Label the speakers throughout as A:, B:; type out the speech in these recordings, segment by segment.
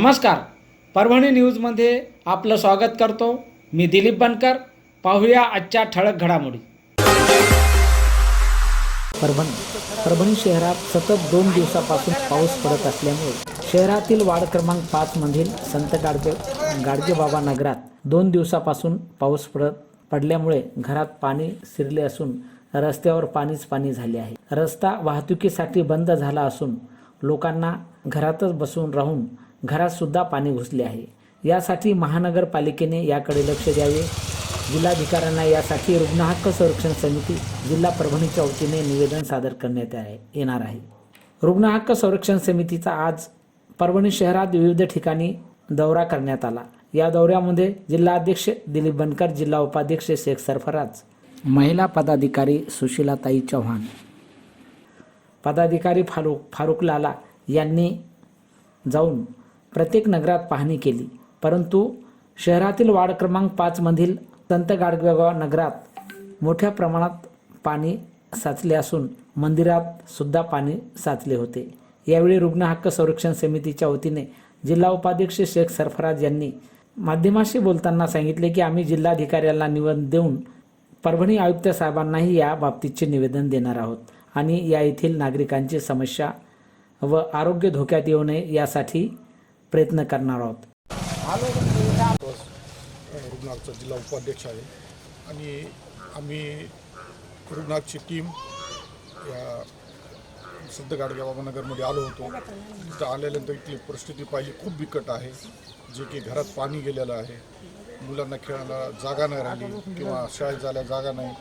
A: नमस्कार. परभणी न्यूजमध्ये आपलं स्वागत करतो. मी दिलीप बनकर. पाहूया आजच्या ठळक घडामोडी. परभणी. परभणी शहरात सतत दोन दिवसापासून पाऊस पडत असल्यामुळे शहरातील वार्ड क्रमांक पाच मधील संत गाडगे गाडगेबाबा नगरात दोन दिवसापासून पाऊस पडत पडल्यामुळे घरात पाणी शिरले असून रस्त्यावर पाणीच पाणी झाले आहे. रस्ता वाहतुकीसाठी बंद झाला असून लोकांना घरातच बसून राहून घरातसुद्धा पाणी घुसले आहे. यासाठी महानगरपालिकेने याकडे लक्ष द्यावे. जिल्हाधिकाऱ्यांना यासाठी रुग्ण हक्क संरक्षण समिती जिल्हा परभणीच्या वतीने निवेदन सादर करण्यात येणार आहे. रुग्ण हक्क संरक्षण समितीचा आज परभणी शहरात विविध ठिकाणी दौरा करण्यात आला. या दौऱ्यामध्ये जिल्हाध्यक्ष दिलीप बनकर जिल्हा उपाध्यक्ष शेख सरफराज महिला पदाधिकारी सुशीलाताई चव्हाण पदाधिकारी फारुक फारुक लाला यांनी जाऊन प्रत्येक नगरात पाहणी केली. परंतु शहरातील वार्ड क्रमांक पाचमधील संत गाडगेगाव नगरात मोठ्या प्रमाणात पाणी साचले असून मंदिरात सुद्धा पाणी साचले होते. यावेळी रुग्ण हक्क संरक्षण समितीच्या वतीने जिल्हा उपाध्यक्ष शेख सरफराज यांनी माध्यमाशी बोलताना सांगितले की आम्ही जिल्हाधिकाऱ्याला निवेदन देऊन परभणी आयुक्त साहेबांनाही या बाबतीचे निवेदन देणार आहोत आणि या येथील नागरिकांची समस्या व आरोग्य धोक्यात येऊ नये यासाठी प्रयत्न करणार आहोत.
B: रुग्णालयाचा जिल्हा उपाध्यक्ष आहे. आणि आम्ही रुग्णालयाची टीम या सिद्ध गाडगे बाबानगरमध्ये आलो होतो. तिथं आल्यानंतर इथली परिस्थिती पाहिली. खूप बिकट आहे. जे की घरात पाणी गेलेलं आहे. मुलांना खेळायला जागा नाही राहिली किंवा शाळेत जायला जागा नाही.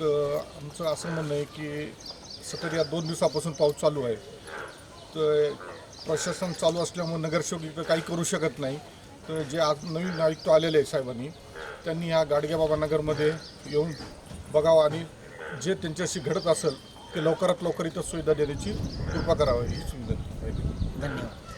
B: तर आमचं असं म्हणणं आहे की सतत या दोन दिवसापासून पाऊस चालू आहे. तर प्रशासन चालू असल्यामुळे नगरसेवक इथं काही करू शकत नाही. तर जे आज नवीन आयुक्त आलेले आहे साहेबांनी त्यांनी ह्या गाडगेबाबा नगरमध्ये येऊन बघावं आणि जे त्यांच्याशी घडत असेल ते लवकरात लवकर इथं सुविधा देण्याची कृपा करावी ही सुविधा धन्यवाद.